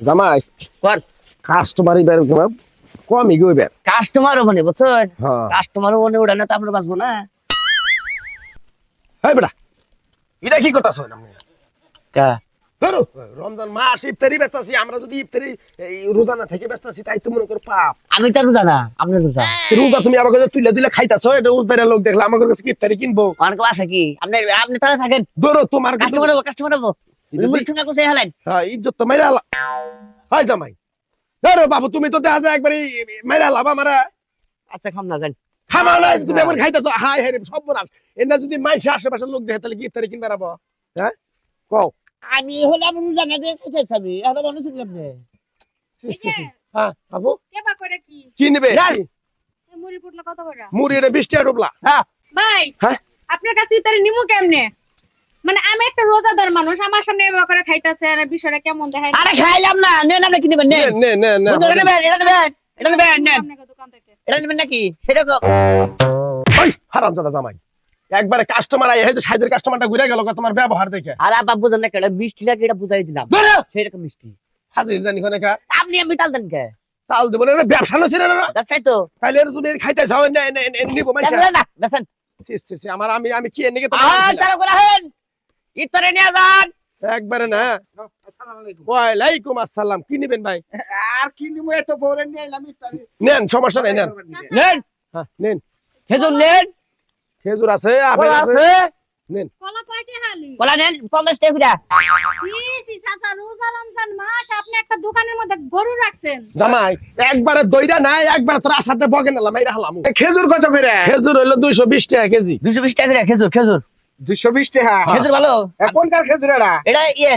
জামাই কর কাস্টমার এবার কমই গো এবার। কাস্টমারও মানে বুঝছেন হ্যাঁ। কাস্টমারও মানে ওটা না তো আমরা বাঁচবো না। হ্যাঁ বেটা এটা কি কথা শোন কা? ধরো রমজান মাস ইফতারি ব্যস্ত আছি আমরা যদি ইফতারি থেকে ব্যস্ত আছি তাই তো মনে করো পাপ। আমি তো আপনি রোজা। রোজা তুমি আমাকে যে তুলে দিলে খাইতাছো এটা উজবেরা লোক দেখলে আমাদের কাছে ইফতারি কিনবো? অনেক আছে কি? আপনি আপনি তাহলে থাকেন। ধরো তোমার কাস্টমার হব কাস্টমার হ্যাঁ ইজ্জত তো মেরে আলা জামাই। ধরো বাবু তুমি তো দেখা যায় একবারে আচ্ছা খাম না যান খামা নাই তুমি এখন খাইতেছো। হাই হাই সব বনাস এনা যদি মাইসে আশেপাশের লোক দেখে তাহলে কি কিনবে রাবো হ্যাঁ কও। আমি হলাম রোজা না? দিয়ে মানুষ। হ্যাঁ বাবু? কেবা করে কি? কি নেবে? মুড়ি পুটলা কত করে মুড়ি এটা বিশ টাকা ডুবলা ভাই হ্যাঁ? আপনার কাছে ইতারি নিমু কেমনে? মানে আমি একটা রোজাদার মানুষ আমার সামনে এভাবে করে খাইতাছে আর বিষয়টা কেমন দেখায়? আরে খাইলাম না নেন আপনি কি নেবেন নেন। নে নে নে এটা নেবেন এটা নেবেন এটা নেবেন নেন। এটা নেবেন নাকি? সেটা কো- ওই হারামজাদা জামাই। একবারে কাস্টমার আই হয়তো সাইজের কাস্টমারটা ঘুরে গেল তোমার ব্যবহার দেখে। আর আব্বা বুঝেন না কেডা মিষ্টি নাকি এটা বুঝাই দিলাম। সেরকম মিষ্টি। হাজির জানি কোনে কা। আপনি আমি তাল দেন কে? তাল দেবো না ব্যবসা নছিল না ব্যবসায় তো। তাইলে তুমি খাইতে চাও না নিবো মাইসা দেন না বেসেন। সি, সি, আমার আমি আমি কি এনে আহ চালু করা হেন ইতরে নিয়ে যান। একবারে না। আসসালামু আলাইকুম। ওয়ালাইকুম আসসালাম। কি নেবেন ভাই? আর কি নিমু এত বড় নিয়ে এলাম ইফতারি নেন সমস্যা নাই নেন। নেন। হ্যাঁ নেন। খেজুর নেন। খেজুর আছে আপেল আছে। আছে। কলা কয়টি হালি কলা নেন টাকা করে। সি সি চাচা রোজা রমজান মাস আপনি একটা দোকানের মধ্যে গরু রাখছেন। জামাই একবারে দইরা নাই একবারে তোর আসাতে বগে নিলাম এইরা হালাম খেজুর কত করে? খেজুর হইল দুইশো বিশ টাকা কেজি। দুশো বিশ টাকা করে খেজুর খেজুর। দুইশো বিশ টাকা খেজুর ভালো? এ খেজুর এটা এটা ইয়ে।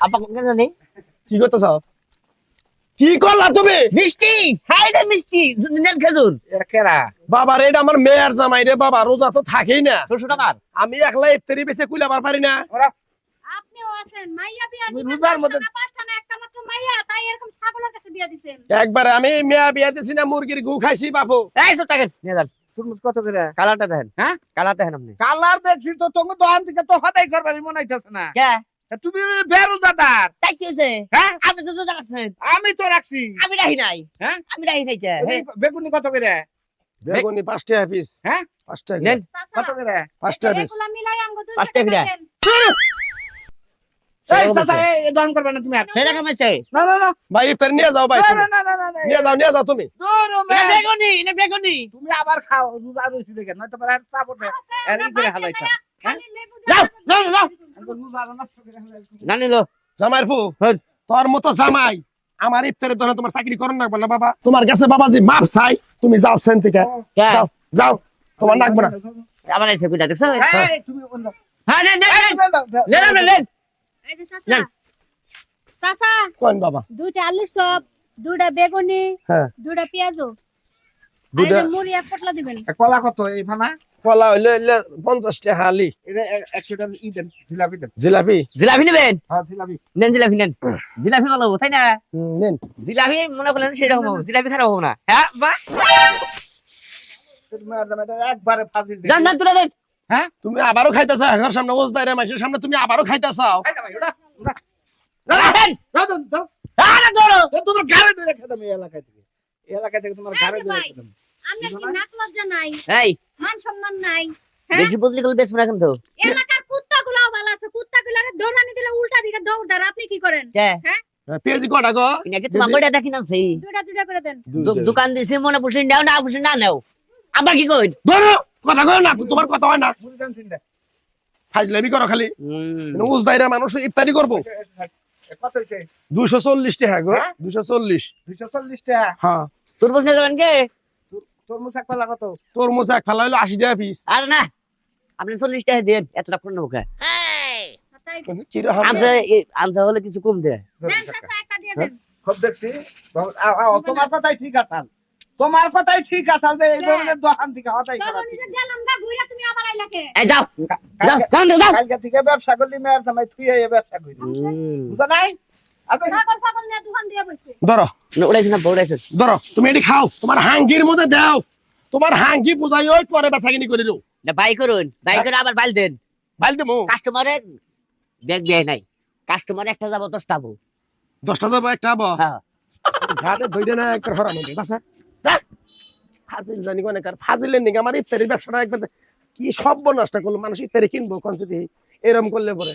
আপা কোন জানি? কি করতেছ? কি করলা তুমি? মিষ্টি! হাই রে মিষ্টি। নেন খেজুর। কেরা বাবা রে এটা আমার মেয়ের জামাই রে বাবা রোজা তো থাকেই না। ছোটশো টাকার? আমি একলা ইফতারি বেঁচে কুলাবার পারি না। আপনিও আছেন মাইয়া বিয়া রোজার মধ্যে- পাঁচটা না একটা মাত্র মাইয়া তাই এরকম ছাগলের কাছে বিয়া দিছেন। একবারে আমি মেয়া বিয়া দিছি না মুরগির গু খাইছি বাপু। এই সব টাকা নিয়ে যান। তরমুজ কত করে? কালারটা দেখেন। হ্যাঁ? কালারটা দেখেন আপনি। কালার দেখছি তো তোমার দোকান থেকে তো হদাই করবার মনে হইতেছে না। কে? তুমি বেরোজাদার তাই কি হয়েছে হ্যাঁ? আপনি তো আছেন। আমি তো রাখছি। আমি রাহি নাই। হ্যাঁ? আমি রাহি নাই বেগুনি কত করে? বেগুনি পাঁচ টাকা পিস হ্যাঁ? পাঁচ টাকা। কত করে? পাঁচ টাকা পিস টাকা। করে। করবে না তুমি আর সেটা কামাইছে না না না ভাই ইফতারি নিয়ে যাও ভাই না, তুমি। না না না না না নিয়ে যাও নিয়ে যাও তুমি দূর ও এটা ম্যাম। বেগুনি এটা বেগুনি তুমি আবার খাও রোজা রইছি দেখে নয়তো পরে আর চাপটে আর ই করে হালাইতা যাও যাও যাও আমি রোজা নষ্ট করে হালাইছি না নিলো জামাইর ফু হ্যাঁ। তোর মতো জামাই আমার ইফতারের ধরে তোমার চাকরি করেন লাগবে না বাবা তোমার কাছে বাবা যে মাপ চাই তুমি যাও সেন থেকে যাও যাও তোমার লাগবে না আমার কুইটা দেখছ তুমি? হ্যাঁ চাচা। কোন বাবা? দুইটা আলুর চপ দুইটা বেগুনি হ্যাঁ। দুইটা পেঁয়াজও দুইটা মুড়ি এক পটলা দিবেন। কলা কত এই ফানা কলা হইলে হইলে পঞ্চাশ টাকা হালি। এ- একশো টাকা ই দেন জিলাপি দেন। জিলাপি। জিলাপি নেবেন? হ্যাঁ জিলাপি। নেন জিলাপি নেন। জিলাপি ভালো হব, তাই না? নেন। জিলাপি মনে করলেন সেরকম হব জিলাপি খারাপ হব না। হ্যাঁ বা। একবারে ফাজিল দিন। তুলে দেন। তুমি আবারও খাইতেছ? সামনে ওজ দাইরে মাসের সামনে তুমি আবারও তোমার ধরে খেতাম এই এলাকা থেকে। এই এলাকা থেকে তোমার ঘাড়ে ধরে খেতাম আমরা কি নাক লজ্জা নাই? এই। মান সম্মান নাই হ্যাঁ? বেশি বদলি করলে বেশ কিন্তু এলাকার কুত্তাগুলাও ভালো আছে কুত্তাগুলারে দৌড়ানি দিলে উল্টা দিকে দৌড় দেন আপনি কি করেন? কে? পেঁয়াজি কটা গো? নাকি তোমার বইটা দেখি না সেই। দুইটা দুইটা করে দেন। দোকান দিছি মনে পুষি নাও না পুষি না নাও। আবার কি কই ধরো! কথা কয় না তোমার কথা হয় না। ফাজলামি করো খালি। ওজ মানুষ ইফতারি করব এ, কত হইছে? দুশো চল্লিশ টাকা গো হ্যাঁ? দুশো চল্লিশ 240 টাকা। হ্যাঁ তরমুজ নিয়ে যাবেন কে তরমুজ এক পাল্লা কত? তরমুজ এক ফালা হইল আশি টাকা পিস আর না আপনি চল্লিশ টাকা দেন এতটা করে নেব কে তাই কীরকম আনসা আনসা হলে কিছু কম দেয় খুব দেখছি। তোমার কথাই ঠিক আছে তোমার কথাই ঠিক আছে যে এই ধরনের দোকান থেকে হটাই করা চলো ঠিক। নিজে গেলাম গা ঘুরে তুমি আবার আইলা কে? এই যাও যাও যাও যাও, যাও। কালকে থেকে ব্যবসা করলি মেয়ের জামাই থুয়ে এই ব্যবসা করি বুঝা নাই? আচ্ছা। ছাগল ফাগল নিয়ে দোকান দিয়ে বসে। ধরো। না, উড়াইছে না উড়াইছে। ধরো তুমি এটি খাও তোমার হাঙ্গির মধ্যে দাও। তোমার হাঙ্গি বুঝাই ওই পরে বেচাকিনি করে দিও। বাই করুন বাই করে আবার বাইল দেন। বাইল দেবো। কাস্টমারের ব্যাগ দেয় নাই। কাস্টমার একটা যাব দশটা যাব দশটা দেবো একটা আবো। হ্যাঁ। ঘাটে ধইরে না একটা হরাম বাসা যা ফাজিল জানি কোনে কার, ফাজিলের নিকে আমার ইফতারির ব্যবসাটা একবার কি সব নষ্ট করল, মানুষ ইফতারি কিনবো কোন যদি এরম করলে পরে।